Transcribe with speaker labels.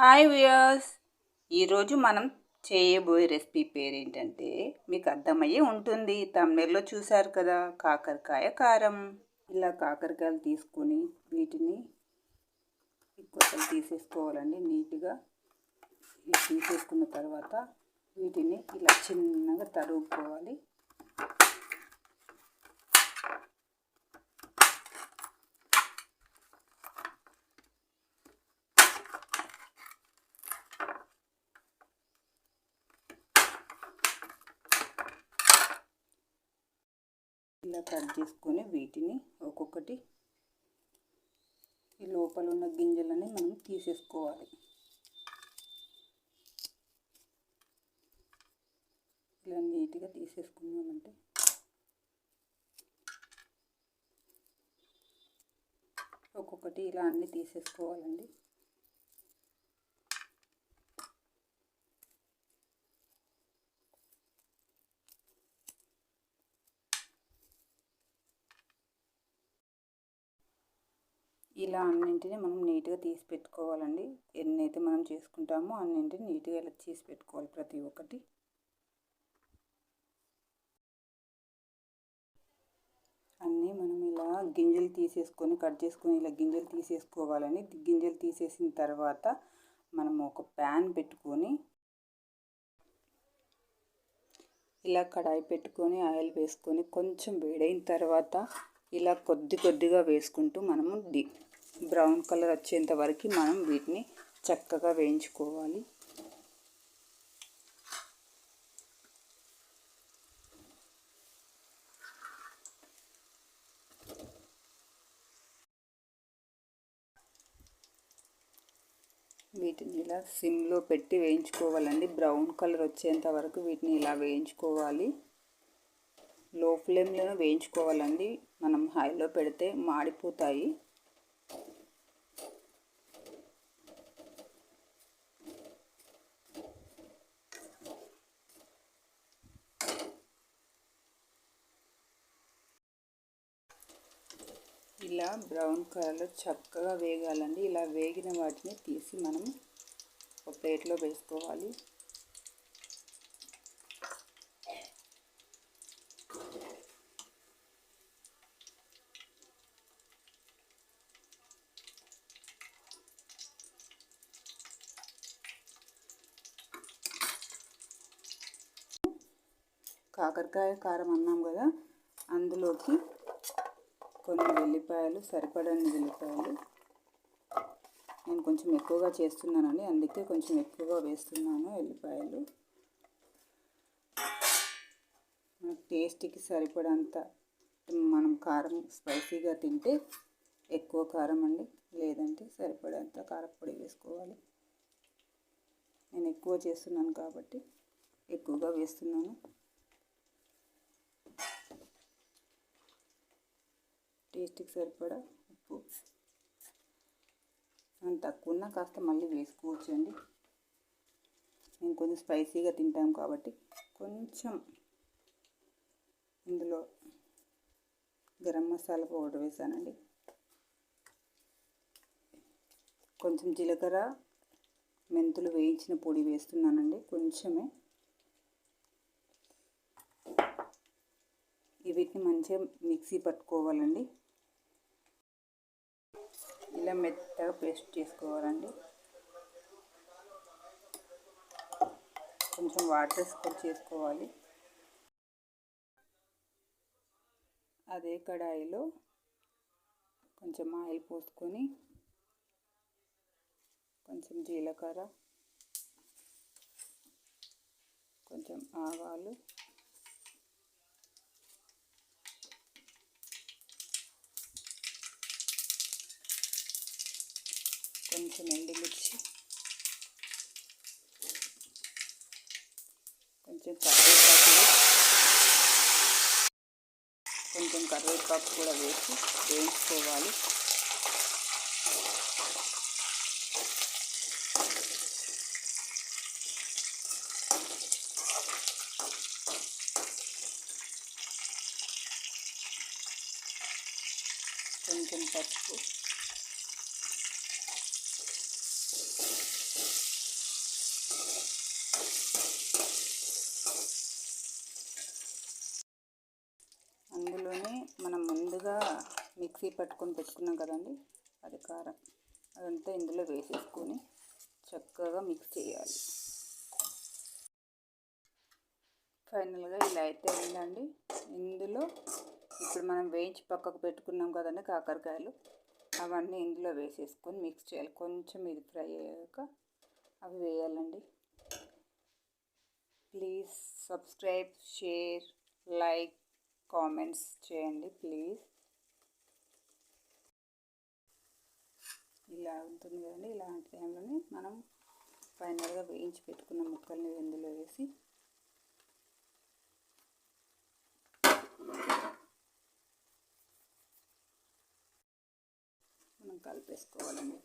Speaker 1: Hi viewers. ఈరోజు మనం చేయబోయే రెసిపీ పేరు ఏంటంటే మీకు అర్థమయ్యే ఉంటుంది. తమిళలో చూశారు కదా కాకరకాయ కారం. ఇలా కాకరకాయలు తీసుకొని వీటిని కొత్తలు తీసేసుకోవాలండి నీట్గా. తీసేసుకున్న తర్వాత వీటిని ఇలా చిన్నగా తరుగుకోవాలి ఇలా కట్ చేసుకొని వీటిని ఒక్కొక్కటి ఈ లోపల ఉన్న గింజలని మనం తీసేసుకోవాలి. ఇలా నీట్గా తీసేసుకున్నామంటే ఒక్కొక్కటి ఇలా అన్నీ తీసేసుకోవాలండి. ఇలా అన్నింటినీ మనం నీట్గా తీసి పెట్టుకోవాలండి. ఎన్నైతే మనం చేసుకుంటామో అన్నింటిని నీట్గా ఇలా తీసి పెట్టుకోవాలి ప్రతి ఒక్కటి. అన్నీ మనం ఇలా గింజలు తీసేసుకొని కట్ చేసుకొని ఇలా గింజలు తీసేసుకోవాలని గింజలు తీసేసిన తర్వాత మనం ఒక ప్యాన్ పెట్టుకొని ఇలా కడాయి పెట్టుకొని ఆయిల్ వేసుకొని కొంచెం వేడైన తర్వాత ఇలా కొద్ది కొద్దిగా వేసుకుంటూ మనము డి బ్రౌన్ కలర్ వచ్చేంత వరకు మనం వీటిని చక్కగా వేయించుకోవాలి. వీటిని ఇలా సిమ్లో పెట్టి వేయించుకోవాలండి. బ్రౌన్ కలర్ వచ్చేంత వరకు వీటిని ఇలా వేయించుకోవాలి. లో ఫ్లేమ్లో వేయించుకోవాలండి. మనం హైలో పెడితే మాడిపోతాయి. ఇలా బ్రౌన్ కలర్లో చక్కగా వేగాలండి. ఇలా వేగిన వాటిని తీసి మనం ఒక ప్లేట్లో వేసుకోవాలి. కాకరకాయ కారం అన్నాం కదా అందులోకి కొన్ని వెల్లిపాయలు సరిపడని వెల్లిపాయలు నేను కొంచెం ఎక్కువగా చేస్తున్నానండి అందుకే కొంచెం ఎక్కువగా వేస్తున్నాను వెల్లిపాయలు టేస్ట్కి సరిపడంత మనం కారం స్పైసీగా తింటే ఎక్కువ కారం అండి లేదంటే సరిపడంత కారపొడి వేసుకోవాలి. నేను ఎక్కువ చేస్తున్నాను కాబట్టి ఎక్కువగా వేస్తున్నాను. టేస్ట్కి సరిపడా ఉప్పు. అంత తక్కువ ఉన్నా కాస్త మళ్ళీ వేసుకోవచ్చు అండి మేము కొంచెం స్పైసీగా తింటాం కాబట్టి కొంచెం ఇందులో గరం మసాలా పౌడర్ వేసానండి. కొంచెం జీలకర్ర మెంతులు వేయించిన పొడి వేస్తున్నానండి కొంచెమే. వీటిని మంచిగా మిక్సీ పట్టుకోవాలండి. ఇలా మెత్తగా పేస్ట్ చేసుకోవాలండి. కొంచెం వాటర్ స్ప్రెడ్ చేసుకోవాలి. అదే కడాయిలో కొంచెం ఆయిల్ పోసుకొని కొంచెం జీలకర్ర కొంచెం ఆవాలు కొంచెం ఎండుమిర్చి. కొంచెం కరివేపాకు కొంచెం కరివేపాకు కూడా వేసి వేయించుకోవాలి. కొంచెం పసుపు. మిక్సీ పట్టుకొని పెట్టుకున్నాం కదండి. అది కారం. అదంతా ఇందులో వేసేసుకొని చక్కగా మిక్స్ చేయాలి. ఫైనల్గా ఇలా అయితే ఉందండి. ఇందులో ఇప్పుడు మనం వేయించి పక్కకు పెట్టుకున్నాం కదండి కాకరకాయలు. అవన్నీ ఇందులో వేసేసుకొని మిక్స్ చేయాలి. కొంచెం ఇది ఫ్రై అయ్యాక అవి వేయాలండి. Please subscribe share like comments చేయండి ప్లీజ్ ఇలా ఉంటుంది కదండి ఇలాంటి టైంలోనే మనం ఫైనల్గా వేయించి పెట్టుకున్న ముక్కల్ని ఇందులో వేసి మనం కలిపేసుకోవాలండి.